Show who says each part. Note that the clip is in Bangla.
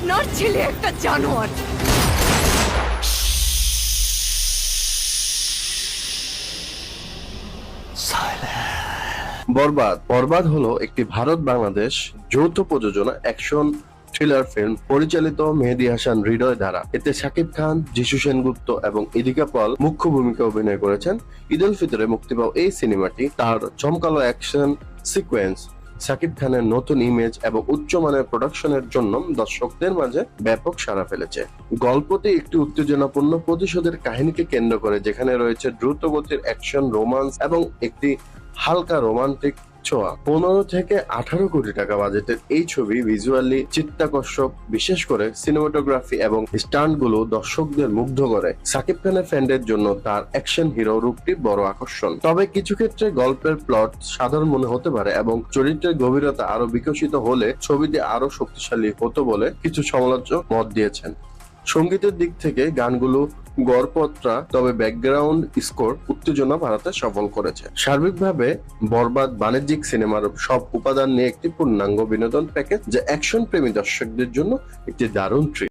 Speaker 1: আপনার ছেলে একটা জানোয়ার।
Speaker 2: বরবাদ। বরবাদ হলো একটি ভারত বাংলাদেশ যৌথ প্রযোজনা অ্যাকশন থ্রিলার ফিল্ম পরিচালিত মেহেদি হাসান হৃদয় দ্বারা। এতে শাকিব খান, যিশু সেনগুপ্ত এবং ইদিকা পল মুখ্য ভূমিকা অভিনয় করেছেন। ঈদ উল ফিতরে মুক্তি পাওয়া এই সিনেমাটি। তার চমকালো অ্যাকশন সিকোয়েন্স শাকিব খানের নতুন ইমেজ এবং উচ্চমানের প্রোডাকশনের জন্য দর্শকদের মাঝে ব্যাপক সাড়া ফেলেছে। গল্পটি একটি উত্তেজনাপূর্ণ প্রতিশোধের কাহিনীকে কেন্দ্র করে, যেখানে রয়েছে দ্রুতগতির অ্যাকশন রোমান্স এবং একটি হালকা রোমান্টিক ছোঁয়া। পনেরো থেকে আঠারো কোটি টাকা বাজেটের এই ছবি ভিজুয়ালি চিত্তাকর্ষক, বিশেষ করে সিনেমাটোগ্রাফি এবং স্টান্টগুলো দর্শকদের মুগ্ধ করে। সাকিব খানের ফ্যানদের জন্য তার অ্যাকশন হিরো রূপটি বড় আকর্ষণ। তবে কিছু ক্ষেত্রে গল্পের প্লট সাধারণ মনে হতে পারে এবং চরিত্রের গভীরতা আরও বিকশিত হলে ছবিটি আরও শক্তিশালী হতো বলে কিছু সমালোচক মত দিয়েছেন। সঙ্গীতের দিক থেকে গানগুলো গড়পত্রা তবে ব্যাকগ্রাউন্ড স্কোর উত্তেজনা বাড়াতে সফল করেছে। সার্বিকভাবে বরবাদ বাণিজ্যিক সিনেমার সব উপাদান নিয়ে একটি পূর্ণাঙ্গ বিনোদন প্যাকেজ যা অ্যাকশন প্রেমী দর্শকদের জন্য একটি দারুণ ট্রিট